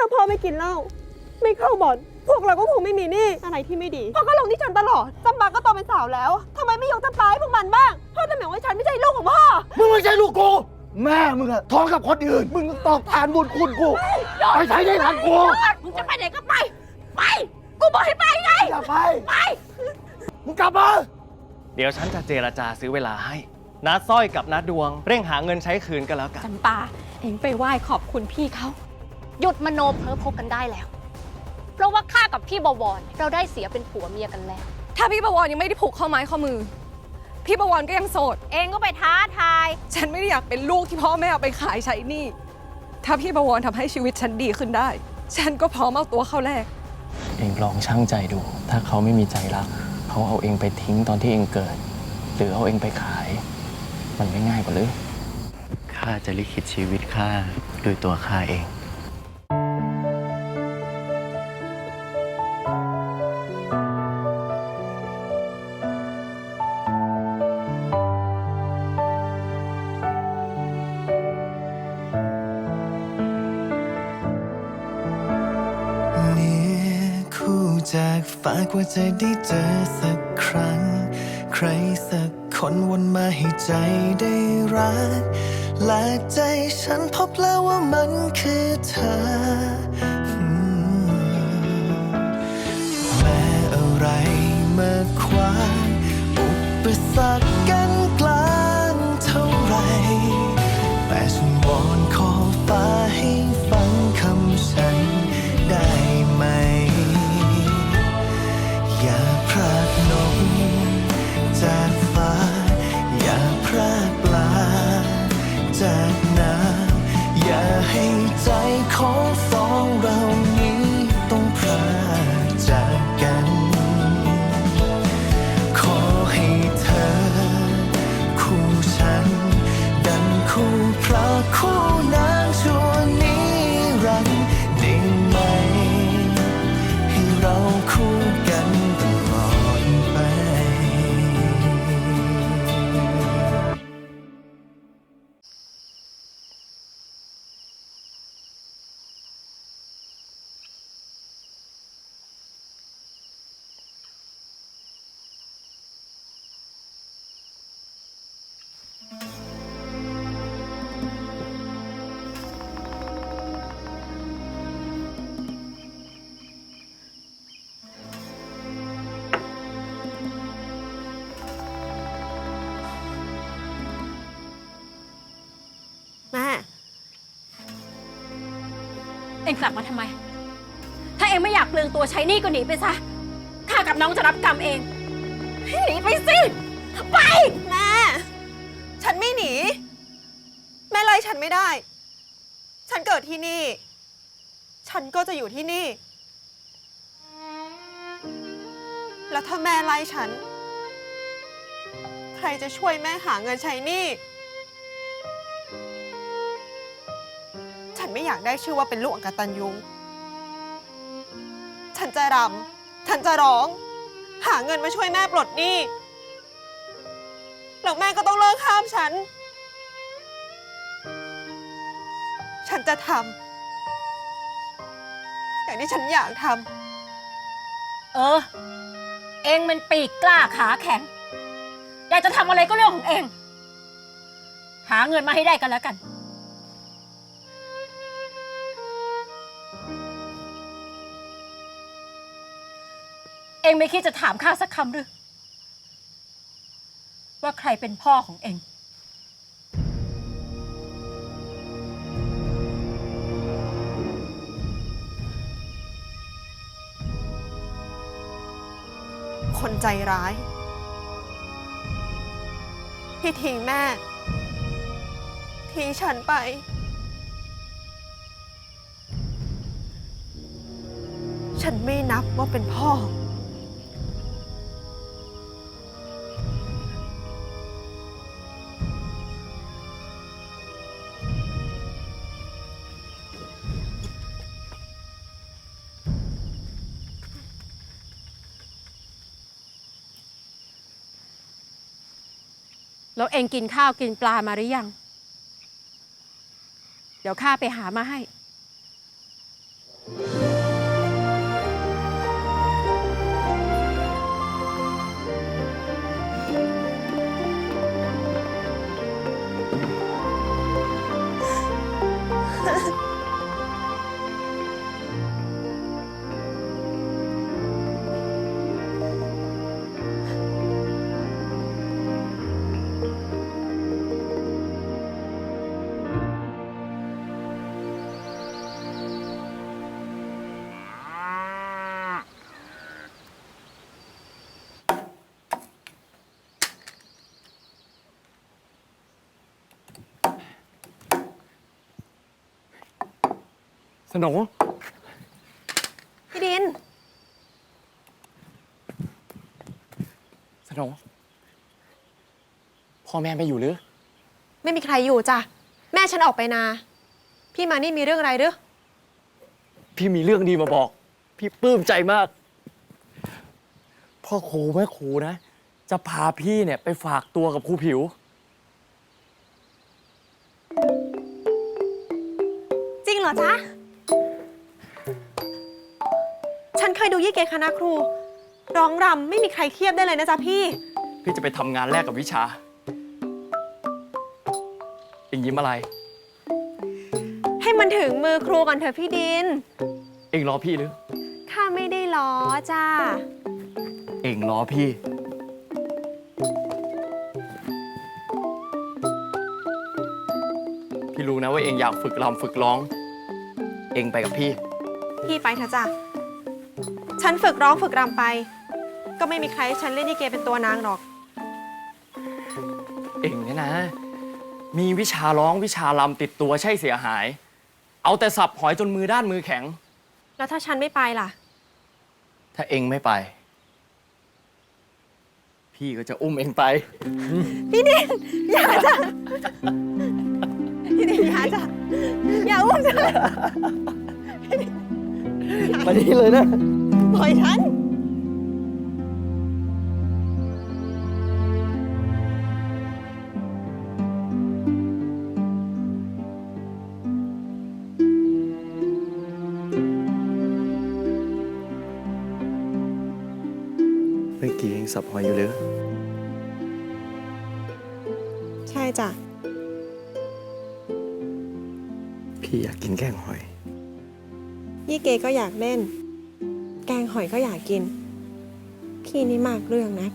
ถ้าพ่อไม่กินเหล้าไม่เข้าบ่อนพวกเราก็คงไม่มีหนี้อะไรที่ไม่ดีพ่อก็ลงที่ฉันตลอดจำปาก็โตเป็นสาวแล้วทำไมไม่ยกจำปาให้พวกมันบ้างพ่อจะเหมือนว่าฉันไม่ใช่ลูกของพ่อมึงไม่ใช่ลูกกูแม่มึงอะท้องกับคนอื่น มึงต้องตอบแทนบุญคุณกูไปใช้ได้ทันกูมึงจะไปไหนก็ไป ไป กูบอกให้ไปไงอย่าไปไปมึงกลับมาเดี๋ยวฉันจะเจรจาซื้อเวลาให้นัดสร้อยกับนัดดวง เร่งหาเงินใช้คืนกันแล้วกันจำปาเองไปไหว้ขอบคุณพี่เขา หยุดมโนเพ้อพกกันได้แล้ว เพราะว่าข้ากับพี่บวรเราได้เสียเป็นผัวเมียกันแล้ว ถ้าพี่ประวรยังไม่ได้ผูกข้อไม้ข้อมือ พี่ประวรก็ยังโสด เองก็ไปท้าทาย ฉันไม่ได้อยากเป็นลูกที่พ่อแม่เอาไปขายใช้หนี้ ถ้าพี่ประวรทำให้ชีวิตฉันดีขึ้นได้ ฉันก็พร้อมเอาตัวเข้าแลก เองลองชั่งใจดู ถ้าเขาไม่มีใจรัก เขาเอาเองไปทิ้งตอนที่เองเกิด หรือเอาเองไปขาย มันไม่ง่ายกว่าหรือ ข้าจะลิขิตชีวิตข้าด้วยตัวข้าเองากกว่าจะได้เจอสักครั้ง ใครสักคนวนมาให้ใจได้รัก และใจฉันพบแล้วว่ามันคือเธอ องกลับมาทำไม ถ้าเองไม่อยากเปลืองตัวใช้หนี้ก็หนีไปซะ ข้ากับน้องจะรับกรรมเอง หนีไปสิ ไป แม่ ฉันไม่หนี แม่ไล่ฉันไม่ได้ ฉันเกิดที่นี่ ฉันก็จะอยู่ที่นี่ แล้วถ้าแม่ไล่ฉัน ใครจะช่วยแม่หาเงินใช้หนี้ นไม่อยากได้ชื่อว่าเป็นลูกอักตันยุงฉันจะรำฉันจะร้อง หาเงินมาช่วยแม่ปลดหนี้แล้วแม่ก็ต้องเลิกห้ามฉัน ฉันจะทำอย่างที่ฉันอยากทเออ เองมันปีกกล้าขาแข็ง อยากจะทำอะไรก็เรื่องของเอง หาเงินมาให้ได้กันแล้วกัน องไม่คิดจะถามข้าสักคำหรือ ว่าใครเป็นพ่อของเอง คนใจร้าย ที่ทิ้งแม่ ทิ้งฉันไป ฉันไม่นับว่าเป็นพ่อ แล้วเองกินข้าวกินปลามาหรือยัง เดี๋ยวข้าไปหามาให้ สโหนพี่ดินสโหนพ่อแม่ไม่อยู่หรือ ไม่มีใครอยู่จ้ะ แม่ฉันออกไปนา พี่มานี่มีเรื่องอะไรหรือพี่มีเรื่องดีมาบอก พี่ปลื้มใจมาก พ่อครูแม่ครูนะ จะพาพี่เนี่ยไปฝากตัวกับครูผิว จริงเหรอจ๊ะ เคยดูยี่เกคณะครู ร้องรำไม่มีใครเทียบได้เลยนะจ๊ะพี่ พี่จะไปทำงานแรกกับวิชาเอ็งยิ้มอะไร ให้มันถึงมือครูก่อนเถอะพี่ดิน เอ็งรอพี่หรือ ข้าไม่ได้ล้อจ้า เอ็งรอพี่ พี่รู้นะว่าเอ็งอยากฝึกรำฝึกร้อง เอ็งไปกับพี่ พี่ไปเถอะจ้ะ ฉันฝึกร้องฝึกรำไป ก็ไม่มีใครให้ฉันเล่นยี่เกเป็นตัวนางหรอก เอ็งเนี่ยนะ มีวิชาร้องวิชารำติดตัวใช่เสียหาย เอาแต่สับหอยจนมือด้านมือแข็ง แล้วถ้าฉันไม่ไปล่ะ ถ้าเอ็งไม่ไป พี่ก็จะอุ้มเอ็งไป พี่ดิน อย่าจ้ะพี่ดินอย่าจ้ะอย่าอุ้มฉันมาดีเลยนะ ปล่อยฉัน เมื่อกี้เอ็งสับหอยอยู่เลยใช่จ้ะ พี่อยากกินแกงหอย ยี่เกก็อยากเล่นแกงหอยก็อยากกิน พี่นี่มากเรื่องนัก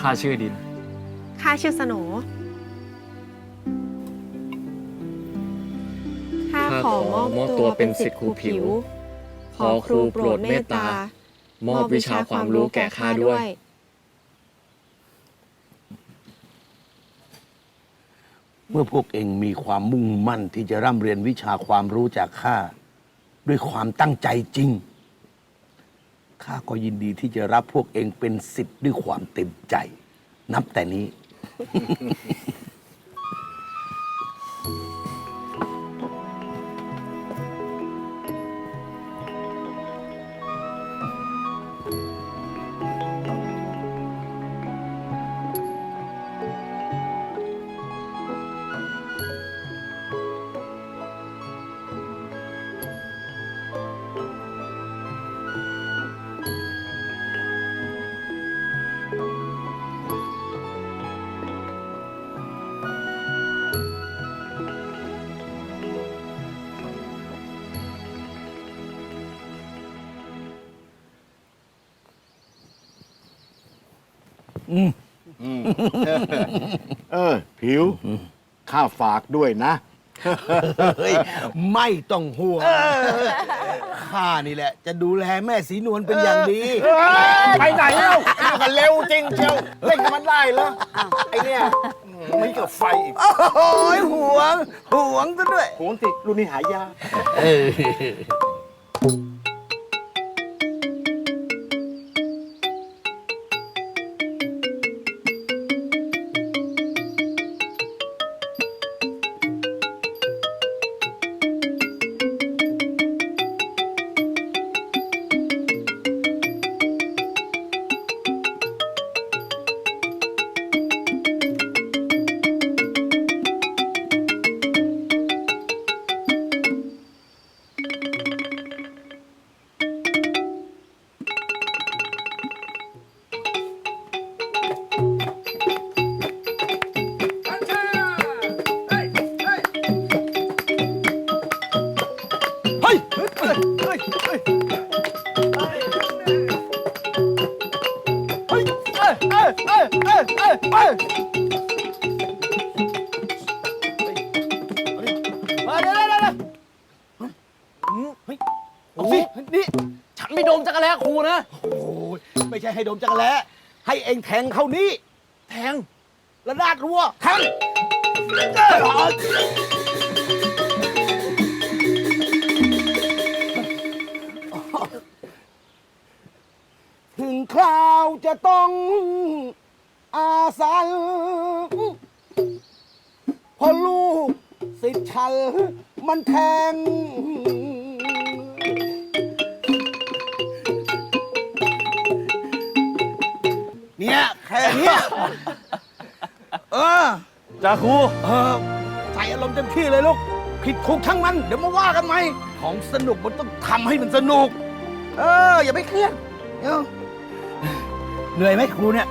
ข้าชื่อดิน ข้าชื่อสโหน ขอมอบตัวเป็นศิษย์ครูผิว ขอครูโปรดเมตตา มอบวิชาความรู้แก่ข้าด้วย เมื่อพวกเองมีความมุ่งมั่นที่จะร่ำเรียนวิชาความรู้จากข้าด้วยความตั้งใจจริง ข้าก็ยินดีที่จะรับพวกเองเป็นสิทธิ์ด้วยความเต็มใจ นับแต่นี้ เออ ผิว ข้าฝากด้วยนะ เฮ้ยไม่ต้องห่วงข้านี่แหละ จะดูแลแม่สีนวลเป็นอย่างดี ไปไหนแล้วข้ากันเร็วจริงเชียวเล่นกับมันได้เหรอไอเนี่ยมีกับไฟอีกโอ้ยห่วง ห่วงซะด้วยโหนติรุ่นนี้หายาก เออ ฮ้ยเฮ้เฮ้เฮ้เฮ้เฮ้เฮ้เฮ้เฮ้เฮ้เฮ้ยมาเดี๋ยวเดี๋ยวเดี๋ยวเฮ้เอาเฮ้คฮ้ยฮ้ดมจักรแล้ให้เองแทงเขานี่แทงระนาดรั้วแทง คราวจะต้องอาสันเพอลูกสิทธิ์ฉันมันแทง เนี่ยแค่เนี้ยเออจ้าครูเออใส่อารมณ์เต็มที่เลยลูก ผิดถูกทั้งมัน เดี๋ยวมาว่ากันไหม ของสนุกมันต้องทำให้มันสนุก เออ อย่าไปเครียดเอ้า เหนื่อยไหมครูเนี่ย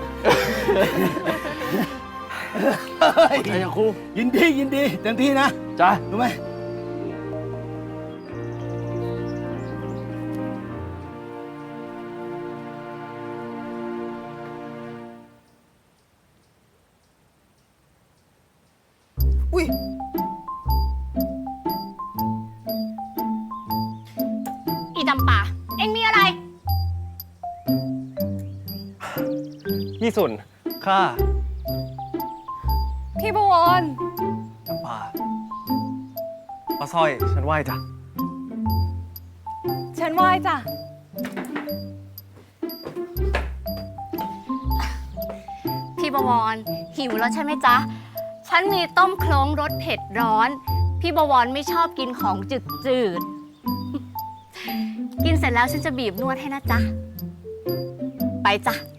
จ้าครูยินดียินดีเต็มที่นะ จ้ารู้ไหมอุ้ย พี่สุนข้าพี่บวรจำปาป้าสร้อยฉันไหว้จ้ะฉันไหว้จ้ะ พี่บวรหิวแล้วใช่ไหมจ๊ะ ฉันมีต้มโคลงรสเผ็ดร้อน พี่บวรไม่ชอบกินของจืดจืดๆกินเสร็จแล้วฉันจะบีบนวดให้นะจ๊ะ ไปจ้ะอะ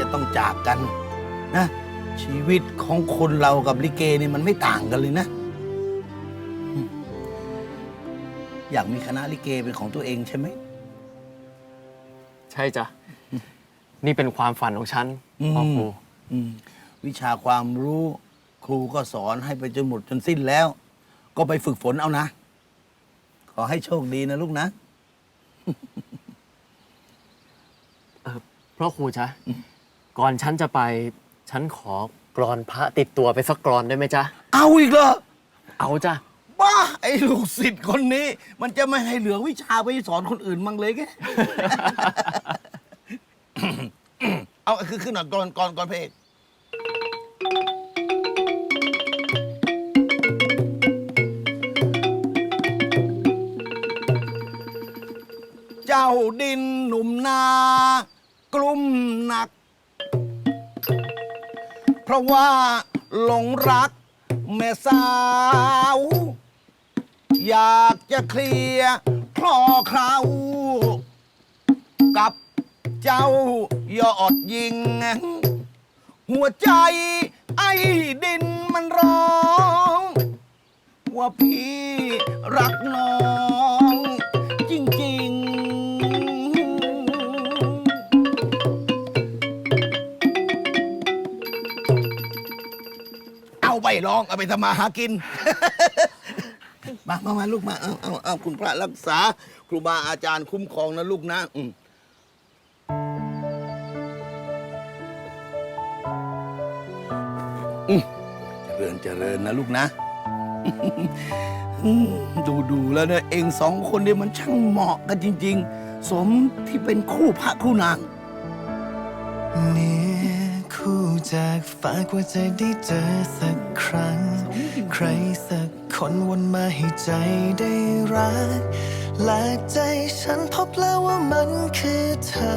จะต้องจากกันนะ ชีวิตของคนเรากับลิเกนี่มันไม่ต่างกันเลยนะอืมอยากมีคณะลิเกเป็นของตัวเองใช่ไหม ใช่จ้ะ นี่เป็นความฝันของฉันอืมพ่อครูอืมวิชาความรู้ครูก็สอนให้ไปจนหมดจนสิ้นแล้ว ก็ไปฝึกฝนเอานะ ขอให้โชคดีนะลูกนะเพราะครูจ๊ะ ก่อนฉันจะไป ฉันขอกรอนพระติดตัวไปสักกรอนได้ไหมจ๊ะ เอาอีกเหรอเอาจ้ะ บ้า ไอ้ลูกศิษย์คนนี้ มันจะไม่ให้เหลือวิชาไปสอนคนอื่นมั่งเลยแก เอาคือขึ้นหน่อยก่อนก่อนก่อนเพลงเจ้าดินหนุ่มนากลุ่มหนัก เพราะว่าหลงรักแม่สาว อยากจะเคลียร์คลอเครากับเจ้ายอดยิง หัวใจไอ้ดินมันร้อง ว่าพี่รักน้อง ร้องเอาไปทำมาหากิน มามามาลูกมาเอาเอาเอาคุณพระรักษา ครูบาอาจารย์คุ้มครองนะลูกนะอืมอืมเจริญเจริญนะลูกนะ อืมดูดูแล้วเนี่ยเองสองคนเนี่ยมันช่างเหมาะกันจริง ๆ สมที่เป็นคู่พระคู่นางนื้อคู่ จากฝากว่าจะได้เจอสักครั้ง ใครสักคนวนมาให้ใจได้รัก และใจฉันพบแล้วว่ามันคือเธอ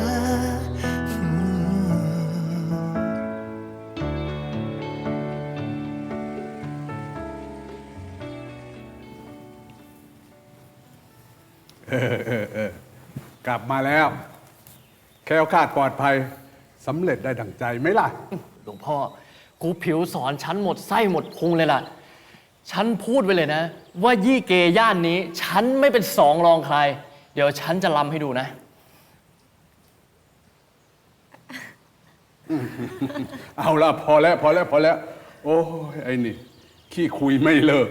อืมกลับมาแล้ว แคล้วคลาดปลอดภัยสำเร็จได้ดั่งใจไหมล่ะหลวง พ่อครูผิวสอนฉันหมดไส้หมดพุงเลยล่ะ ฉันพูดไว้เลยนะ ว่ายี่เกย่านนี้ ฉันไม่เป็นสองรองใคร เดี๋ยวฉันจะลำให้ดูนะ เอาละพอแล้วพอแล้วพอแล้ว โอ้ยไอ้นี่ ขี้คุยไม่เลิก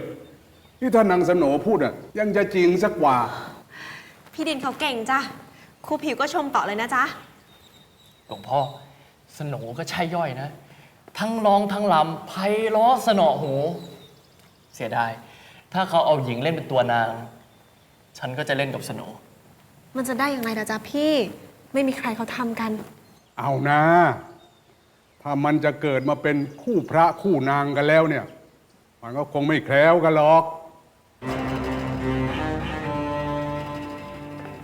นี่ถ้านางสโหนพูดอะ ยังจะจริงสักกว่า พี่ดินเขาเก่งจ้ะครูผิวก็ชมต่อเลยนะจ๊ะ หลวงพ่อ สโหนก็ใช่ย่อยนะ ทั้งร้องทั้งลำไพเราะสนอหู เสียดาย ถ้าเขาเอาหญิงเล่นเป็นตัวนาง ฉันก็จะเล่นกับสโหนมันจะได้อย่างไรล่ะจ๊ะพี่ไม่มีใครเขาทำกัน เอานะ ถ้ามันจะเกิดมาเป็นคู่พระคู่นางกันแล้วเนี่ย มันก็คงไม่แคล้วกันหรอก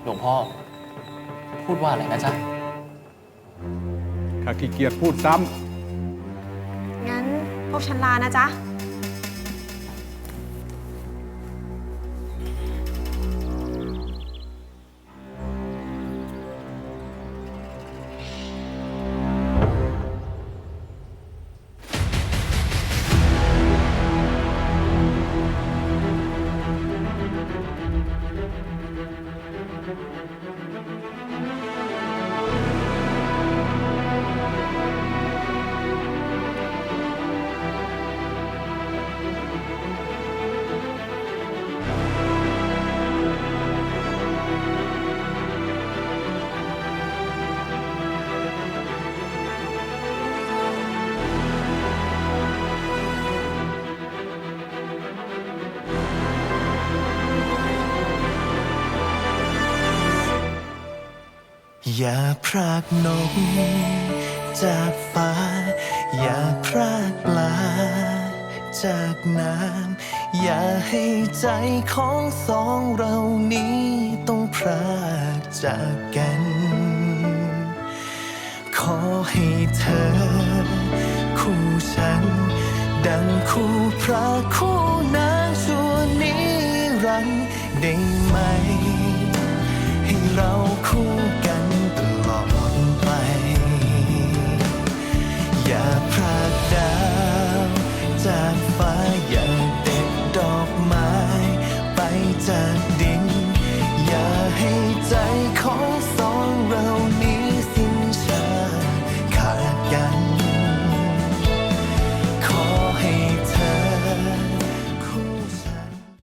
หลวงพ่อ พูดว่าอะไรนะจ๊ะ ข้าขี้เกียจพูดซ้งั้น พวกฉันลานะจ๊ะ อย่าพรากนกจากฟ้า อย่าพรากปลา จากน้ำอย่าให้ใจของสองเรานี้ต้องพรากจากกัน ขอให้เธอ คู่ฉัน ดังคู่พระคู่นางชั่วนิรันดร์ได้ไหม ให้เราคู่กัน